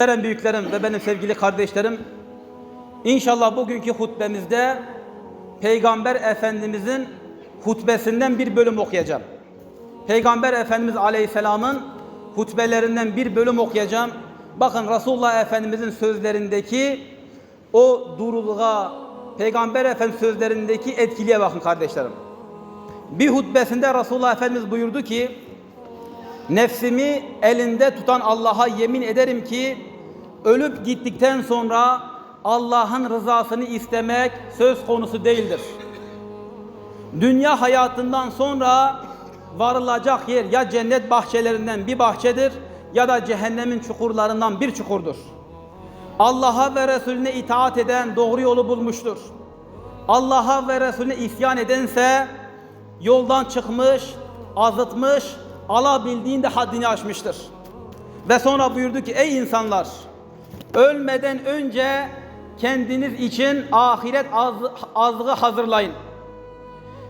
Muhterem büyüklerim ve benim sevgili kardeşlerim, inşallah bugünkü hutbemizde Peygamber Efendimizin hutbesinden bir bölüm okuyacağım. Peygamber Efendimiz Aleyhisselam'ın hutbelerinden bir bölüm okuyacağım. Bakın Resulullah Efendimizin sözlerindeki o duruluğa, Peygamber Efendimiz sözlerindeki etkiliğe bakın kardeşlerim. Bir hutbesinde Resulullah Efendimiz buyurdu ki, Nefsimi elinde tutan Allah'a yemin ederim ki ölüp gittikten sonra Allah'ın rızasını istemek söz konusu değildir. Dünya hayatından sonra varılacak yer ya cennet bahçelerinden bir bahçedir ya da cehennemin çukurlarından bir çukurdur. Allah'a ve Resulüne itaat eden doğru yolu bulmuştur. Allah'a ve Resulüne isyan edense yoldan çıkmış, azıtmış, alabildiğinde haddini aşmıştır. Ve sonra buyurdu ki ey insanlar ölmeden önce kendiniz için ahiret az, azığı hazırlayın.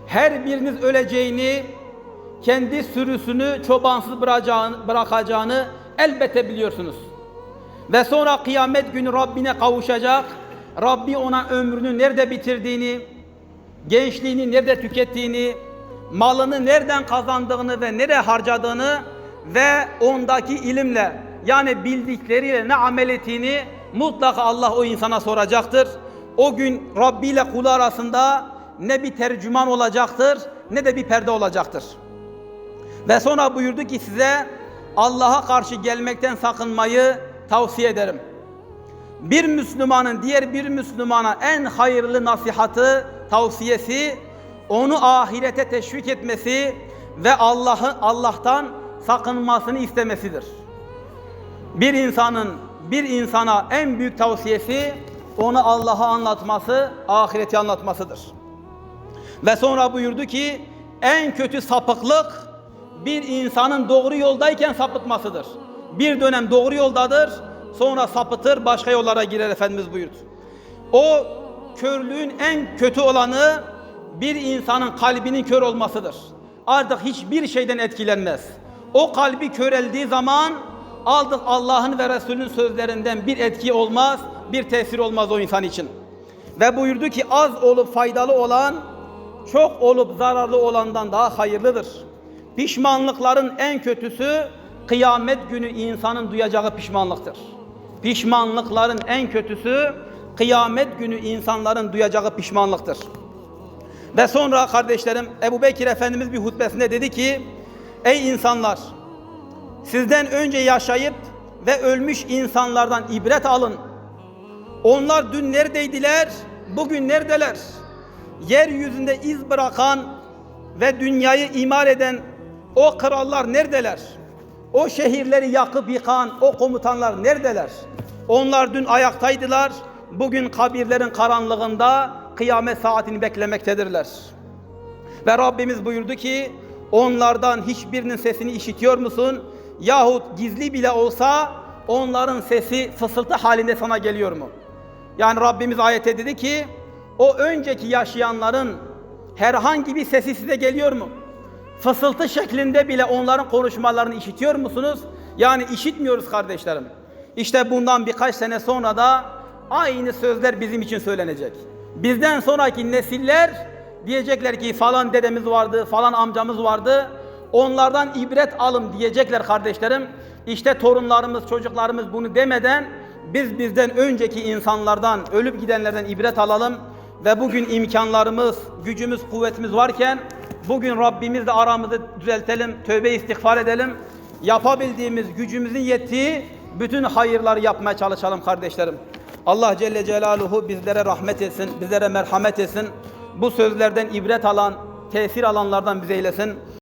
Her biriniz öleceğini, kendi sürüsünü çobansız bırakacağını elbette biliyorsunuz. Ve sonra kıyamet günü Rabbine kavuşacak. Rabbi ona ömrünü nerede bitirdiğini, gençliğini nerede tükettiğini, malını nereden kazandığını ve nereye harcadığını ve ondaki ilimle yani bildikleriyle ne amel ettiğini mutlaka Allah o insana soracaktır. O gün Rabbi ile kulu arasında ne bir tercüman olacaktır ne de bir perde olacaktır. Ve sonra buyurdu ki size Allah'a karşı gelmekten sakınmayı tavsiye ederim. Bir Müslümanın diğer bir Müslümana en hayırlı nasihatı, tavsiyesi onu ahirete teşvik etmesi ve Allah'ı Allah'tan sakınmasını istemesidir. Bir insanın bir insana en büyük tavsiyesi onu Allah'a anlatması, ahireti anlatmasıdır. Ve sonra buyurdu ki en kötü sapıklık bir insanın doğru yoldayken sapıtmasıdır. Bir dönem doğru yoldadır, sonra sapıtır, başka yollara girer Efendimiz buyurdu. O körlüğün en kötü olanı bir insanın kalbinin kör olmasıdır. Artık hiçbir şeyden etkilenmez. O kalbi köreldiği zaman aldık Allah'ın ve Resulünün sözlerinden bir etki olmaz, bir tesir olmaz o insan için. Ve buyurdu ki az olup faydalı olan çok olup zararlı olandan daha hayırlıdır. Pişmanlıkların en kötüsü kıyamet günü insanın duyacağı pişmanlıktır. Pişmanlıkların en kötüsü kıyamet günü insanların duyacağı pişmanlıktır. Ve sonra kardeşlerim Ebu Bekir Efendimiz bir hutbesinde dedi ki Ey insanlar sizden önce yaşayıp ve ölmüş insanlardan ibret alın. Onlar dün neredeydiler, bugün neredeler? Yeryüzünde iz bırakan ve dünyayı imar eden o krallar neredeler? O şehirleri yakıp yıkan o komutanlar neredeler? Onlar dün ayaktaydılar, bugün kabirlerin karanlığında kıyamet saatini beklemektedirler. Ve Rabbimiz buyurdu ki onlardan hiçbirinin sesini işitiyor musun? Yahut gizli bile olsa onların sesi fısıltı halinde sana geliyor mu? Yani Rabbimiz ayette dedi ki o önceki yaşayanların herhangi bir sesi size geliyor mu? Fısıltı şeklinde bile onların konuşmalarını işitiyor musunuz? Yani işitmiyoruz kardeşlerim. İşte bundan birkaç sene sonra da aynı sözler bizim için söylenecek. Bizden sonraki nesiller diyecekler ki falan dedemiz vardı, falan amcamız vardı. Onlardan ibret alın diyecekler kardeşlerim. İşte torunlarımız, çocuklarımız bunu demeden biz bizden önceki insanlardan, ölüp gidenlerden ibret alalım ve bugün imkanlarımız, gücümüz, kuvvetimiz varken bugün Rabbimizle aramızı düzeltelim, tövbe istiğfar edelim. Yapabildiğimiz, gücümüzün yettiği bütün hayırları yapmaya çalışalım kardeşlerim. Allah Celle Celaluhu bizlere rahmet etsin, bizlere merhamet etsin. Bu sözlerden ibret alan, tesir alanlardan bize eylesin.